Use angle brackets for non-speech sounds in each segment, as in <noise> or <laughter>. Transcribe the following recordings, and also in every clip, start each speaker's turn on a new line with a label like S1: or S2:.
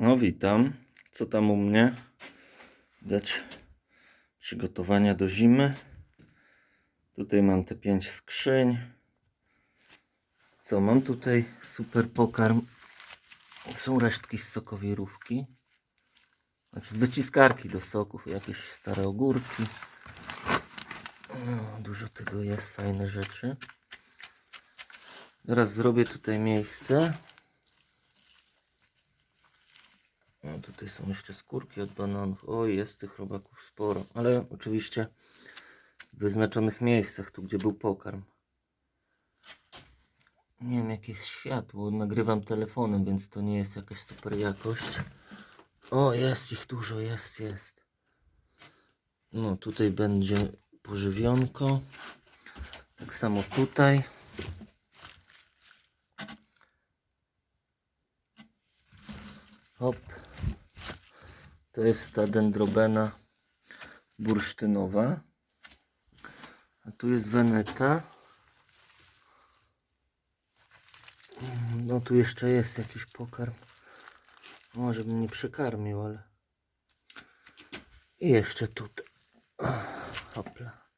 S1: No witam. Co tam u mnie? Widać przygotowania do zimy. Tutaj mam te pięć skrzyń. Co mam tutaj? Super pokarm. Są resztki z sokowirówki. Znaczy z wyciskarki do soków, jakieś stare ogórki. No, dużo tego jest, fajne rzeczy. Teraz zrobię tutaj miejsce. No tutaj są jeszcze skórki od bananów. O, jest tych robaków sporo. Ale oczywiście w wyznaczonych miejscach, tu gdzie był pokarm. Nie wiem jakie jest światło. Nagrywam telefonem, więc to nie jest jakaś super jakość. O, jest ich dużo, jest, jest. No tutaj będzie pożywionko. Tak samo tutaj. Hop. To jest ta dendrobena bursztynowa. A tu jest weneta. No tu jeszcze jest jakiś pokarm. Może bym nie przekarmił, ale... I jeszcze tutaj. Hopla.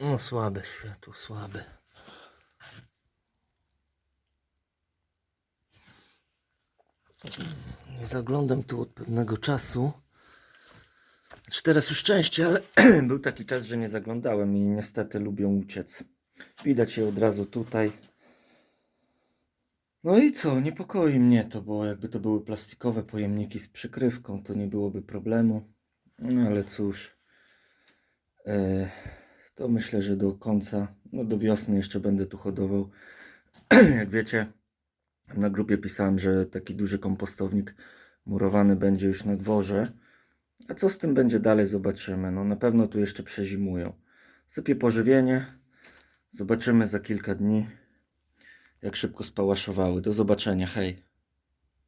S1: No słabe światło, słabe. Zaglądam tu od pewnego czasu. Znaczy teraz już częściej, ale <clears throat> był taki czas, że nie zaglądałem i niestety lubią uciec. Widać je od razu tutaj. No i co, niepokoi mnie to, bo jakby to były plastikowe pojemniki z przykrywką, to nie byłoby problemu. No ale cóż, e, to myślę, że do końca, no do wiosny jeszcze będę tu hodował. <clears throat> Jak wiecie, na grupie pisałem, że taki duży kompostownik murowany będzie już na dworze. A co z tym będzie dalej, zobaczymy. No na pewno tu jeszcze przezimują. Sypię pożywienie. Zobaczymy za kilka dni, jak szybko spałaszowały. Do zobaczenia, hej.